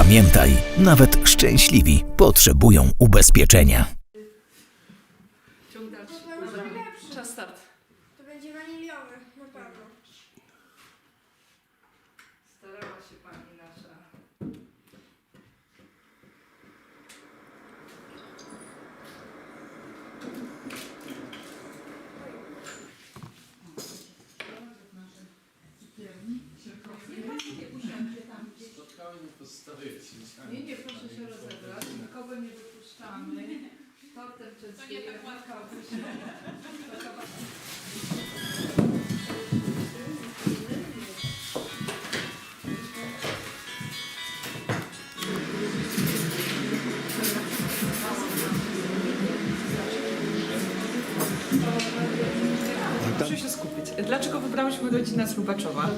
Pamiętaj, nawet szczęśliwi potrzebują ubezpieczenia. Ciąg dalszy. To będzie Dobra. Czas start. To będzie waniliowe, na pewno. Starała się pani nasza. Nie, nie, proszę się rozebrać. Nikogo nie wypuszczamy. Tortem częstujemy. kawę. Dlaczego wybrałyśmy rodzinę z Lubaczowa?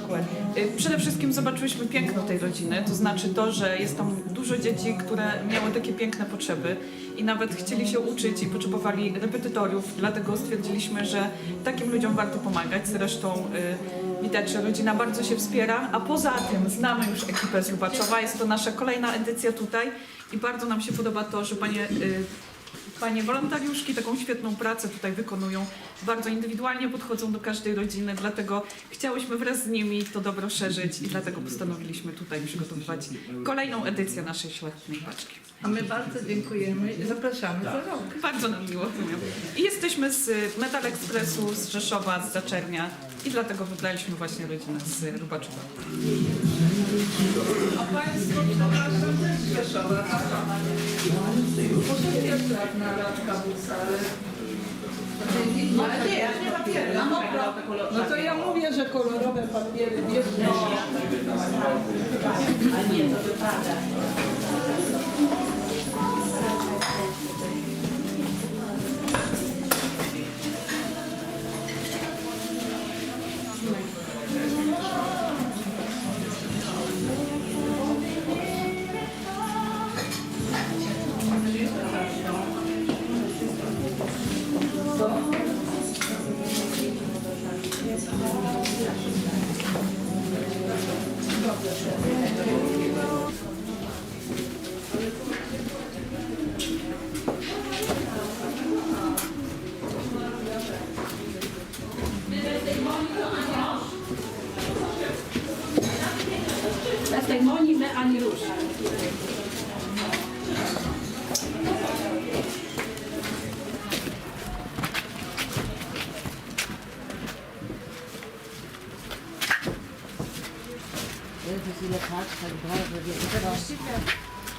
Y, Przede wszystkim zobaczyłyśmy piękno tej rodziny, to znaczy to, że jest tam dużo dzieci, które miały takie piękne potrzeby i nawet chcieli się uczyć i potrzebowali repetytoriów, dlatego stwierdziliśmy, że takim ludziom warto pomagać. Zresztą y, widać, że rodzina bardzo się wspiera, a poza tym znamy już ekipę z Lubaczowa, jest to nasza kolejna edycja tutaj i bardzo nam się podoba to, że panie y, Panie wolontariuszki taką świetną pracę tutaj wykonują, bardzo indywidualnie podchodzą do każdej rodziny, dlatego chciałyśmy wraz z nimi to dobro szerzyć i dlatego postanowiliśmy tutaj przygotowywać kolejną edycję naszej szlachetnej paczki. A my bardzo dziękujemy i zapraszamy za rok. Bardzo nam miło. I jesteśmy z Metal Expressu, z Rzeszowa, z Zaczernia i dlatego wybraliśmy właśnie rodzinę z Lubaczowa. A Państwo, przepraszam, też z Rzeszowa. Może pierwszy raz na Radka Busa, ale... No ale nie, ja nie papiery. No, no to ja mówię, że kolorowe papiery bierzmy. Bez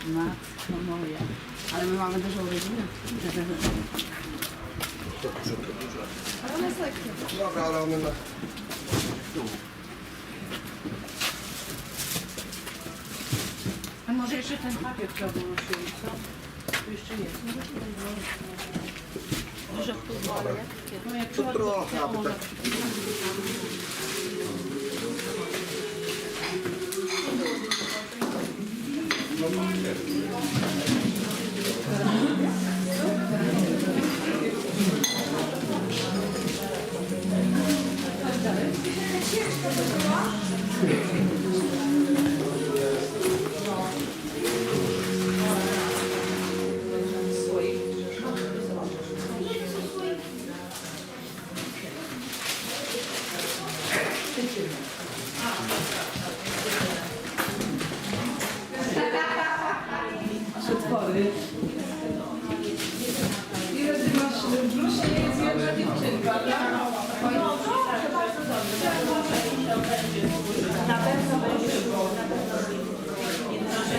Matko moja. Ale my mamy dużą rodzinę. Dobra, ale one na... A może jeszcze ten papier chciałbym ruszyć, co? Tu jeszcze jest. Może pozwolę. No jak trzeba, trochę, aby może- Przetwory. Ile ty masz brzuszy? Nie jest jedna dziewczynka, tak?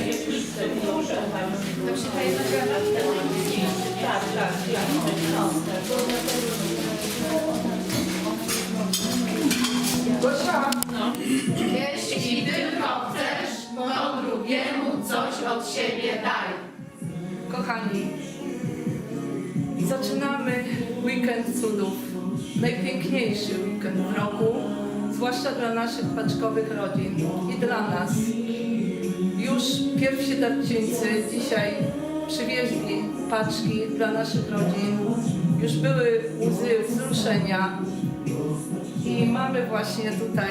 Jeśli tylko chcesz, to drugiemu coś od siebie daj. Kochani, zaczynamy weekend cudów. Najpiękniejszy weekend w roku, zwłaszcza dla naszych paczkowych rodzin i dla nas. Już pierwsi darczyńcy dzisiaj przywieźli paczki dla naszych rodzin. Już były łzy wzruszenia. I mamy właśnie tutaj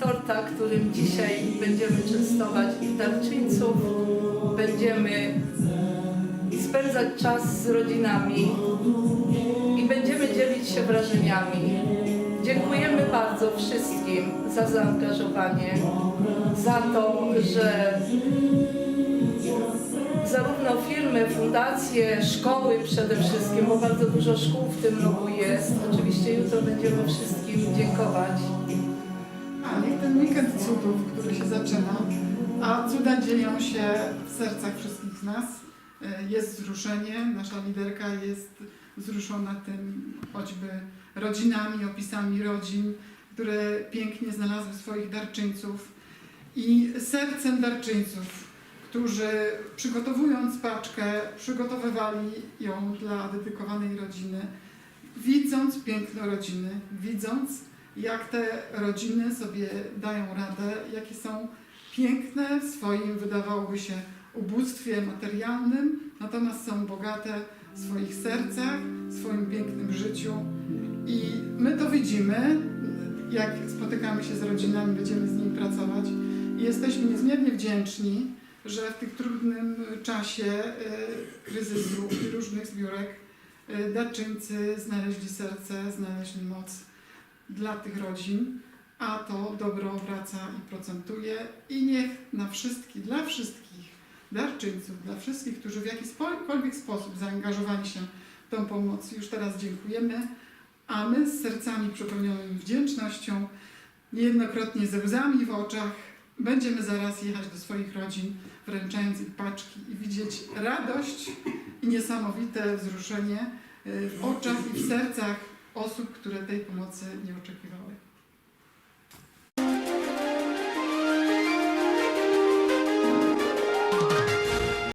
torta, którym dzisiaj będziemy częstować darczyńców. Będziemy spędzać czas z rodzinami i będziemy dzielić się wrażeniami. Dziękujemy bardzo wszystkim za zaangażowanie, za to, że zarówno firmy, fundacje, szkoły przede wszystkim, bo bardzo dużo szkół w tym roku jest. Oczywiście jutro będziemy wszystkim dziękować. A niech ten weekend cudów, który się zaczyna, a cuda dzieją się w sercach wszystkich z nas. E, Jest wzruszenie, nasza liderka jest wzruszona tym choćby rodzinami, opisami rodzin, które pięknie znalazły swoich darczyńców i sercem darczyńców, którzy przygotowując paczkę, przygotowywali ją dla dedykowanej rodziny, widząc piękno rodziny, widząc jak te rodziny sobie dają radę, jakie są piękne w swoim, wydawałoby się, ubóstwie materialnym, natomiast są bogate w swoich sercach, w swoim pięknym życiu. I my to widzimy, jak spotykamy się z rodzinami, będziemy z nimi pracować. I jesteśmy niezmiernie wdzięczni, że w tym trudnym czasie e, kryzysu i różnych zbiórek e, darczyńcy znaleźli serce, znaleźli moc dla tych rodzin, a to dobro wraca i procentuje i niech na wszystkich, dla wszystkich darczyńców, dla wszystkich, którzy w jakikolwiek sposób zaangażowali się w tą pomoc, już teraz dziękujemy, a my z sercami przepełnionymi wdzięcznością, niejednokrotnie ze łzami w oczach, będziemy zaraz jechać do swoich rodzin, wręczając im paczki i widzieć radość i niesamowite wzruszenie y, w oczach i w sercach osób, które tej pomocy nie oczekiwały.